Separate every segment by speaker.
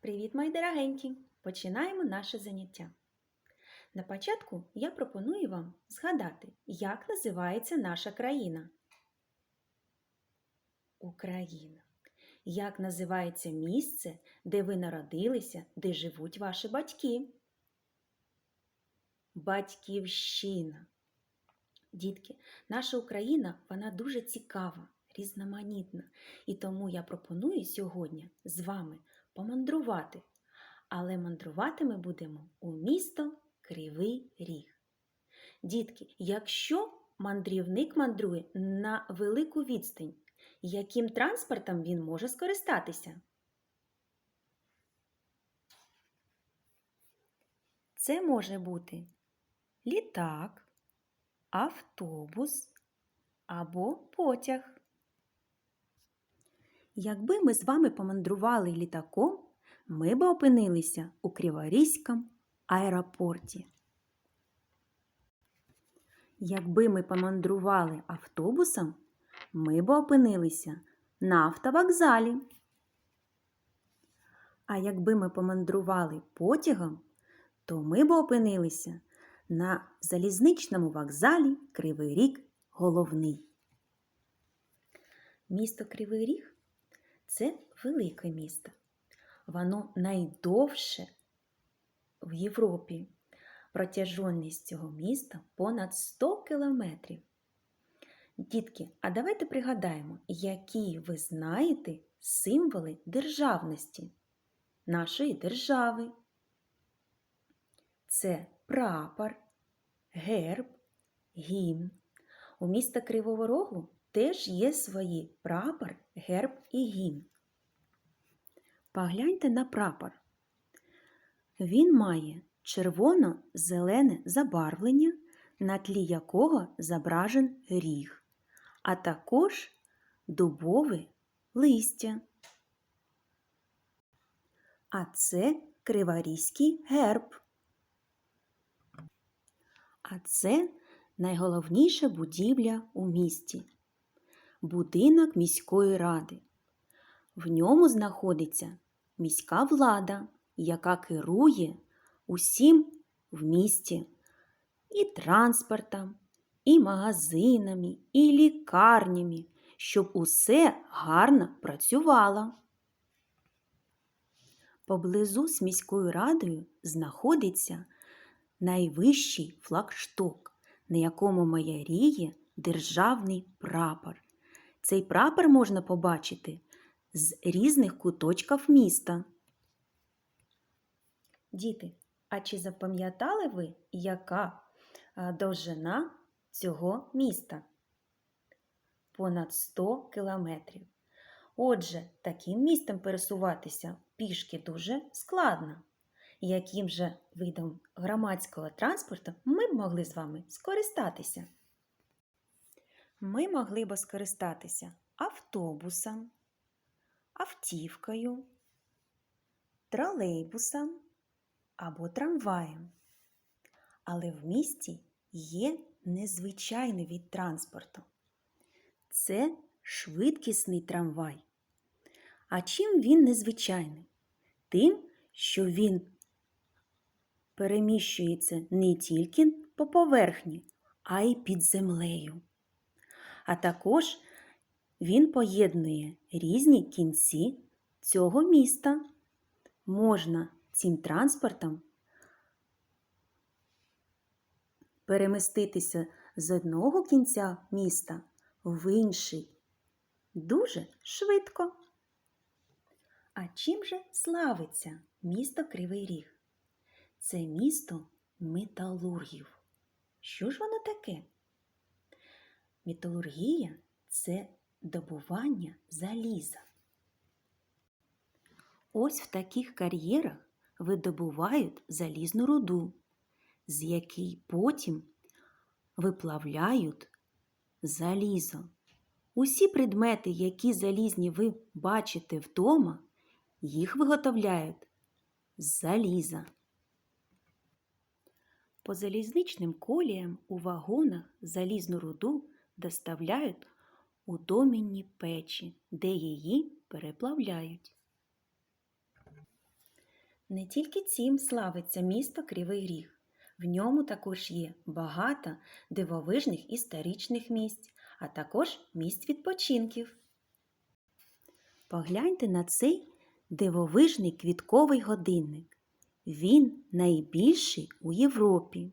Speaker 1: Привіт, мої дорогенькі! Починаємо наше заняття. На початку я пропоную вам згадати, як називається наша країна. Україна. Як називається місце, де ви народилися, де живуть ваші батьки? Батьківщина. Дітки, наша Україна вона дуже цікава, різноманітна. І тому я пропоную сьогодні з вами помандрувати. Але мандрувати ми будемо у місто Кривий Ріг. Дітки, якщо мандрівник мандрує на велику відстань, яким транспортом він може скористатися? Це може бути літак, автобус або потяг. Якби ми з вами помандрували літаком, ми б опинилися у Криворізькому аеропорті. Якби ми помандрували автобусом, ми б опинилися на автовокзалі. А якби ми помандрували потягом, то ми б опинилися на залізничному вокзалі Кривий Ріг Головний. Місто Кривий Ріг це велике місто. Воно найдовше в Європі. Протяжність цього міста понад 100 кілометрів. Дітки, а давайте пригадаємо, які ви знаєте символи державності нашої держави. Це прапор, герб, гімн. У міста Кривого Рогу теж є свої прапор, герб і гімн. Погляньте на прапор. Він має червоно-зелене забарвлення, на тлі якого зображен ріг, а також дубове листя. А це криворізький герб. А це найголовніша будівля у місті будинок міської ради. В ньому знаходиться міська влада, яка керує усім в місті і транспортом, і магазинами, і лікарнями, щоб усе гарно працювало. Поблизу з міською радою знаходиться найвищий флагшток, на якому маяріє державний прапор. Цей прапор можна побачити з різних куточків міста. Діти, а чи запам'ятали ви, яка довжина цього міста? Понад 100 кілометрів. Отже, таким містом пересуватися пішки дуже складно. Яким же видом громадського транспорту ми б могли з вами скористатися? Ми могли б скористатися автобусом, автівкою, тролейбусом або трамваєм. Але в місті є незвичайний від транспорту. Це швидкісний трамвай. А чим він незвичайний? Тим, що він переміщується не тільки по поверхні, а й під землею. А також він поєднує різні кінці цього міста. Можна цим транспортом переміститися з одного кінця міста в інший дуже швидко. А чим же славиться місто Кривий Ріг? Це місто металургів. Що ж воно таке? Металургія це добування заліза. Ось в таких кар'єрах видобувають залізну руду, з якій потім виплавляють залізо. Усі предмети, які залізні ви бачите вдома, їх виготовляють з заліза. По залізничним коліям у вагонах залізну руду доставляють у домінні печі, де її переплавляють. Не тільки цим славиться місто Кривий Ріг. В ньому також є багато дивовижних історичних місць, а також місць відпочинків. Погляньте на цей дивовижний квітковий годинник. Він найбільший у Європі.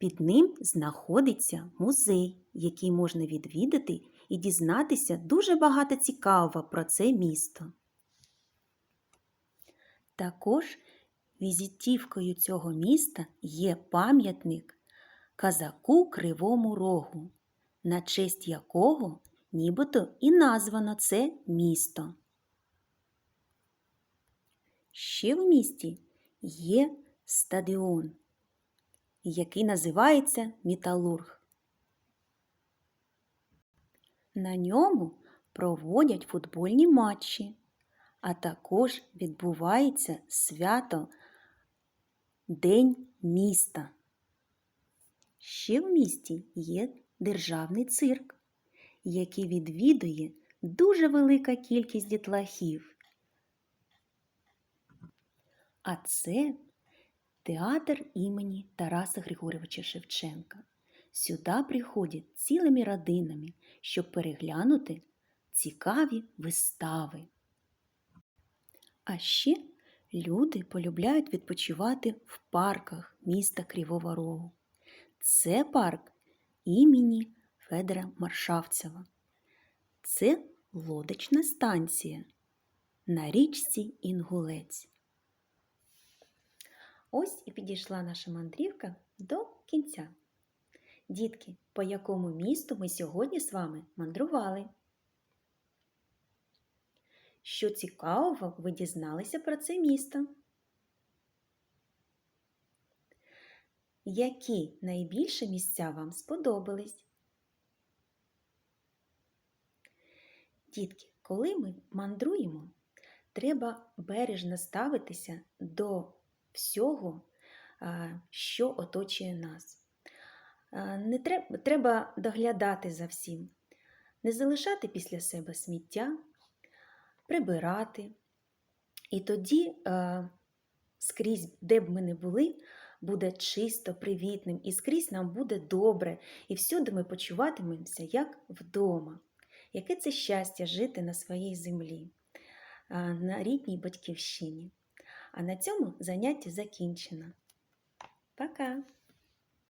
Speaker 1: Під ним знаходиться музей, який можна відвідати і дізнатися дуже багато цікавого про це місто. Також візитівкою цього міста є пам'ятник казаку Кривому Рогу, на честь якого нібито і названо це місто. Ще в місті є стадіон, який називається Металург. На ньому проводять футбольні матчі, а також відбувається свято День міста. Ще в місті є державний цирк, який відвідує дуже велика кількість дітлахів. А це театр імені Тараса Григоровича Шевченка. Сюди приходять цілими родинами, щоб переглянути цікаві вистави. А ще люди полюбляють відпочивати в парках міста Кривого Рогу. Це парк імені Федора Маршавцева. Це лодочна станція на річці Інгулець. Ось і підійшла наша мандрівка до кінця. Дітки, по якому місту ми сьогодні з вами мандрували? Що цікавого ви дізналися про це місто? Які найбільше місця вам сподобались? Дітки, коли ми мандруємо, треба бережно ставитися до всього, що оточує нас. Не треба, треба доглядати за всім, не залишати після себе сміття, прибирати. І тоді скрізь, де б ми не були, буде чисто, привітним, і скрізь нам буде добре, і всюди ми почуватимемося як вдома. Яке це щастя жити на своїй землі, на рідній батьківщині. А на цьому заняття закінчено. Пока!